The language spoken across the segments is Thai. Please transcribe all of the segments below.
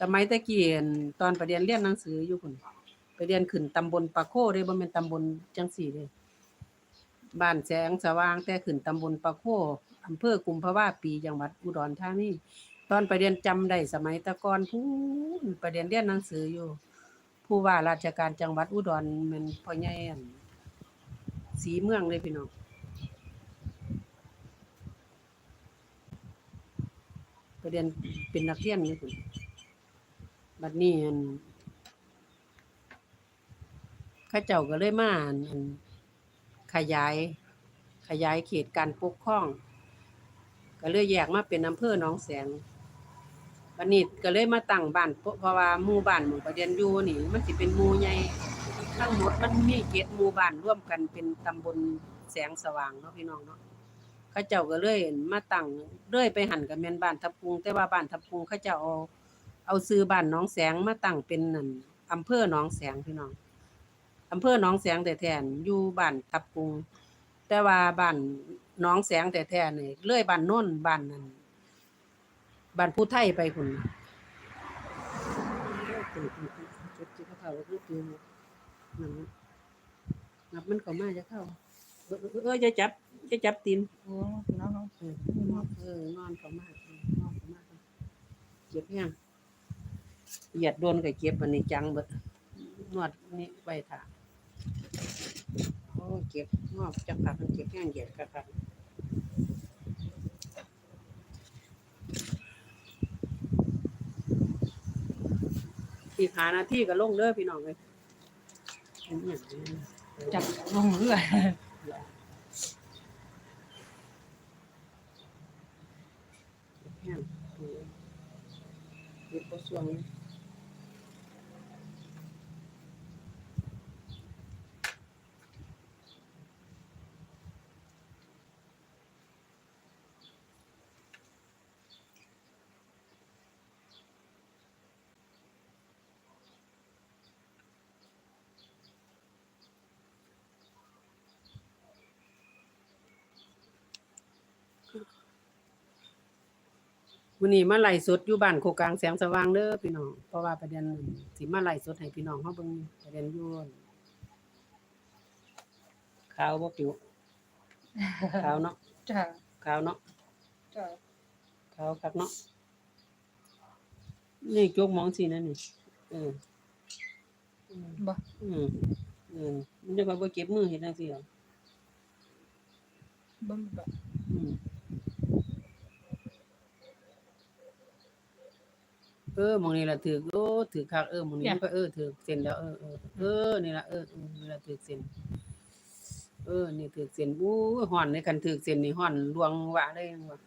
สมัยตะกี้อั่นตอนไปเรียนเรียนหนังสืออยู่พุ่นไปเรียนขึ้นตำบลปะโคเด้บ่แม่นตำบลจังซี่เด้บ้านแสงสว่างแต่ขึ้นตำบลปะโคอำเภอกุมภาวะปีจังหวัดอุดรธานีตอนไปเรียนจำได้สมัยตะกอนพูนไปเรียนเรียนหนังสืออยู่ ผู้ว่าราชการจังหวัดอุดรม่นพ่อใหญ่อั่นศรีเมืองเลยพี่น้องไปเรียนเป็นนักเรียนนี่พุ่น บัดนี้อั่นข้าเจ้าก็เลยมาอั่นอั่นขยาย ขยายเขตการปกครอง ก็เลยแยกมาเป็นอำเภอหนองแสงบัดนี้ก็เลยมาตั้งบ้านเพราะว่าหมู่บ้านหมู่ประเรียนอยู่นี่ มันสิเป็นหมู่ใหญ่ทั้งหมดมันมีเขตหมู่บ้านร่วมกันเป็นตำบลแสงสว่างเนาะพี่น้องเนาะเขาเจ้าก็เลยมาตั้งเรื่อยไปหันกับแม่นบ้านทับพุงแต่ว่าบ้านทับพุงเขาเจ้าเอา เอาซื้อบ้านหนองแสงมาตั้งเป็นนั่นอำเภอหนองแสงพี่น้องอำเภอหนองแสงแต่แทนอยู่บ้านทับพุงแต่ว่าบ้านหนองแสงแต่แทนนี่เลื่อยบ้านโน้นบ้านนั้นบ้านผู้ไทยไปคุณนับมันก็มาจะเข้าเออจะจับจะจับตีนโอ้น้องน้องเออนอนเขามากนอนเขามากเก็บยัง เหยียดโดนก็เก็บอันนี้จังเบิดนวดนี่ไว้ถ่าโอ้เก็บงอกจักผักมันเก็บแห้งเหยียดกะผักอีกหานาทีก็ลงเด้อพี่น้องเลยเป็นอหย่างนี้จับลงเรือแห้งเก็บบ่สวงเลย วันนี้มาไล่สดอยู่บ้านโคกลางแสงสว่างเด้อพี่น้อง เพราะว่าประเด็นสิมาไล่สดให้พี่น้องเฮาเบิ่งประเด็นอยู่ข่าวบ่ปิวข่าวเนาะจ้าข่าวเนาะจ้าข่าวคักเนาะนี่จกมองสินั่นนี่เอออืมบ่อืมเออมันจะค่อยบ่เก็บมือเฮ็ดจังซี่หรอบ่บ่อืม เออหมองนี่ล่ะถือโอ้ถือคักเออหมองนี้มันก็เออถือเส้นแล้วเออเออเออนี่ล่ะเออเออนี่ล่ะถือเส้นเออนี่ถือเส้นอู้ยฮ้อนในคันถือเส้นนี่ฮ้อนลวงวะเลยว่า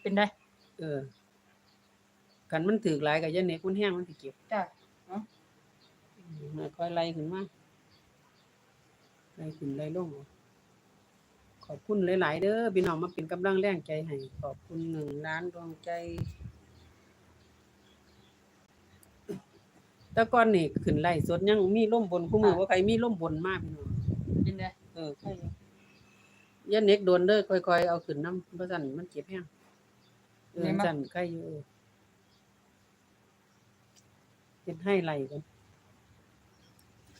เป็นได้ เออคันมันถือหลายก็อย่าเน็กมันแห้งมันสิเก็บจ้าอืมแล้วค่อยไล่ขึ้นมาไล่ขึ้นไล่ลงเอาขอบคุณหลาย ๆ เด้อพี่น้องมาเป็นกำลังแรงใจให้ขอบคุณหนึ่งล้านดวงใจ แต่ก่อนนี่ขึ้นไล่สดยังมีล่มบนคู่มือว่าใครมีล่มบนมากพี่น้องเป็นได้เออใครอยู่อย่าเน็กโดนเด้อค่อยๆเอาขึ้นน้ำเพราะสั่นมันเจ็บแห้งเออสั่นใครอยู่เออเป็นให้ไล่กัน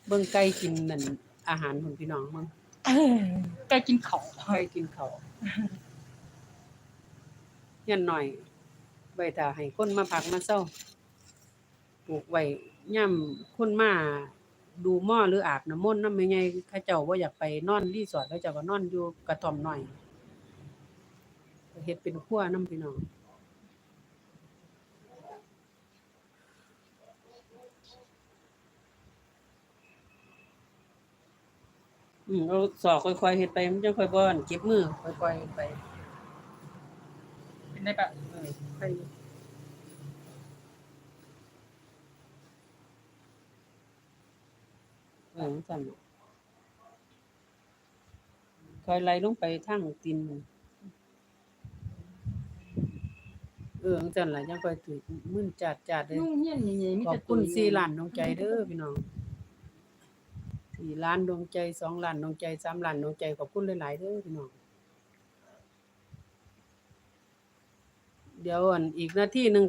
เบิ่งไก่กินนั่นอาหารของพี่น้องมั้งเออใกล้กินข้าวไก่กินข้าวยันหน่อยใบตาให้คนมาพักมาเศร้าปลูกไว้ ย่ำคนมาดูหม้อหรืออาบน้ำมนต์น้ำไม่ไงข้าเจ้าว่าอยากไปนอนรีสอร์ทเขาเจ้าก็นอนอยู่กระท่อมหน่อยเฮ็ดเป็นครัวน้ำพี่น้องอืมเอาสอกค่อยๆเฮ็ดไปมันจะค่อยบ่อนเก็บมือค่อยๆไปเป็นได้ปะเออไป เออสั่นน่ะค่อยไล่ลงไปทางตีนมันเออจังซั่นล่ะจังค่อยถือมึนจัดจัดๆเลยนุ่งเฮียนใหญ่ๆมีขอบแต่คุณตัวสี่ล้านดวงใจเด้อพี่น้องสี่ล้านดวงใจสองล้านดวงใจสามล้านดวงใจขอบคุณหลายๆเด้อพี่น้องเดี๋ยวอันอีกนาทีหนึง